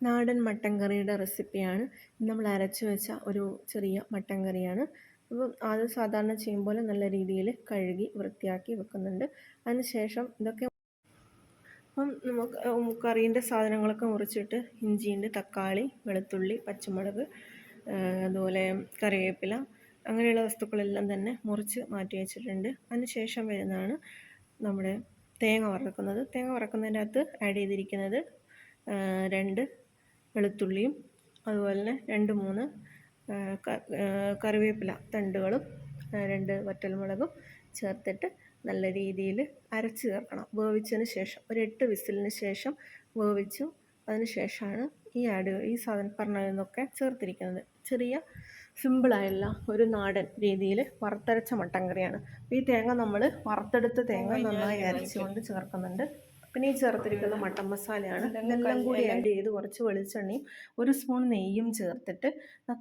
നാടൻ മട്ടൻ കറിയുടെ റെസിപ്പിയാണ്. നമ്മൾ അരച്ച് വെച്ച ഒരു ചെറിയ മട്ടൻ കറിയാണ്. അപ്പം അത് സാധാരണ ചെയ്യും പോലെ നല്ല രീതിയിൽ കഴുകി വൃത്തിയാക്കി വെക്കുന്നുണ്ട്. അതിനുശേഷം ഇതൊക്കെ അപ്പം നമുക്ക് കറീന്റെ സാധനങ്ങളൊക്കെ മുറിച്ചിട്ട് ഇഞ്ചിയുണ്ട് തക്കാളി വെളുത്തുള്ളി പച്ചമുളക് അതുപോലെ കറിവേപ്പില അങ്ങനെയുള്ള വസ്തുക്കളെല്ലാം തന്നെ മുറിച്ച് മാറ്റി വെച്ചിട്ടുണ്ട്. അതിനുശേഷം വരുന്നതാണ് നമ്മുടെ തേങ്ങ വറക്കുന്നത്. തേങ്ങ വറക്കുന്നതിന്റെ അകത്ത് ആഡ് ചെയ്തിരിക്കുന്നത് രണ്ട് വെളുത്തുള്ളിയും അതുപോലെ തന്നെ രണ്ട് മൂന്ന് കറിവേപ്പില തണ്ടുകളും രണ്ട് വറ്റൽമുളകും ചേർത്തിട്ട് നല്ല രീതിയിൽ അരച്ച് ചേർക്കണം. വേവിച്ചതിന് ശേഷം ഒരു എട്ട് വിസിലിന് ശേഷം വേവിച്ചു. അതിന് ശേഷമാണ് ഈ ആഡ് ഈ സാധനം പറഞ്ഞതൊക്കെ ചേർത്തിരിക്കുന്നത്. ചെറിയ സിമ്പിളായുള്ള ഒരു നാടൻ രീതിയിൽ വറുത്തരച്ച മട്ടൻ കറിയാണ്. ഈ തേങ്ങ നമ്മൾ വറുത്തെടുത്ത തേങ്ങ നന്നായി അരച്ചുകൊണ്ട് ചേർക്കുന്നുണ്ട്. പിന്നെ ഈ ചേർത്തിരിക്കുന്ന മട്ടൻ മസാലയാണ്. ഇതെല്ലാം കൂടി ആഡ് ചെയ്ത് കുറച്ച് വെളിച്ചെണ്ണയും ഒരു സ്പൂൺ നെയ്യും ചേർത്തിട്ട്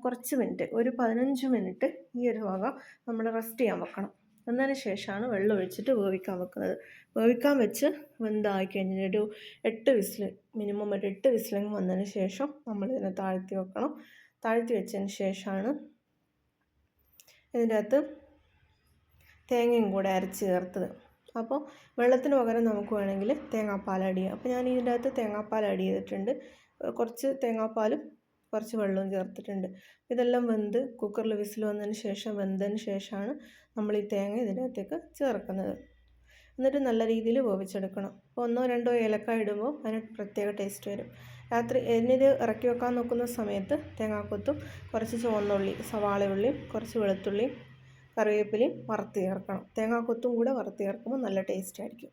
കുറച്ച് മിനിറ്റ് ഒരു പതിനഞ്ച് മിനിറ്റ് ഈ ഒരു ഭാഗം നമ്മൾ റെസ്റ്റ് ചെയ്യാൻ വെക്കണം. എന്നതിന് ശേഷമാണ് വെള്ളം ഒഴിച്ചിട്ട് വേവിക്കാൻ വെക്കുന്നത്. വേവിക്കാൻ വെച്ച് വെന്തായി കഴിഞ്ഞാൽ ഒരു എട്ട് വിസിൽ മിനിമം ഒരു എട്ട് വിസിലും വന്നതിന് ശേഷം നമ്മൾ ഇതിനെ താഴ്ത്തി വെക്കണം. താഴ്ത്തി വെച്ചതിന് ശേഷമാണ് ഇതിന്റെ അകത്ത് തേങ്ങയും കൂടെ അരച്ച് ചേർത്തത്. അപ്പോൾ വെള്ളത്തിന് പകരം നമുക്ക് വേണമെങ്കിൽ തേങ്ങാപ്പാൽ ആഡ് ചെയ്യാം. അപ്പോൾ ഞാൻ ഇതിന്റെ അകത്ത് തേങ്ങാപ്പാൽ ആഡ് ചെയ്തിട്ടുണ്ട്. കുറച്ച് തേങ്ങാപ്പാലും കുറച്ച് വെള്ളവും ചേർത്തിട്ടുണ്ട്. ഇതെല്ലാം വെന്ത് കുക്കറിൽ വിസിൽ വന്നതിന് ശേഷം വെന്തതിന് ശേഷമാണ് നമ്മൾ ഈ തേങ്ങ ഇതിന്റെ അകത്തേക്ക് ചേർക്കുന്നത്. എന്നിട്ട് നല്ല രീതിയിൽ വേവിച്ചെടുക്കണം. അപ്പോൾ ഒന്നോ രണ്ടോ ഏലക്ക ഇടുമ്പോൾ അതിന് പ്രത്യേക ടേസ്റ്റ് വരും. രാത്രി എന്നിത് ഇറക്കി വെക്കാൻ നോക്കുന്ന സമയത്ത് തേങ്ങാക്കൊത്തും കുറച്ച് ചുവന്നുള്ളി സവാള കുറച്ച് വെളുത്തുള്ളിയും കറിവേപ്പിലയും വറുത്ത് ചേർക്കണം. തേങ്ങാക്കൊത്തും കൂടെ വറുത്ത് ചേർക്കുമ്പോൾ നല്ല ടേസ്റ്റ് ആയിരിക്കും.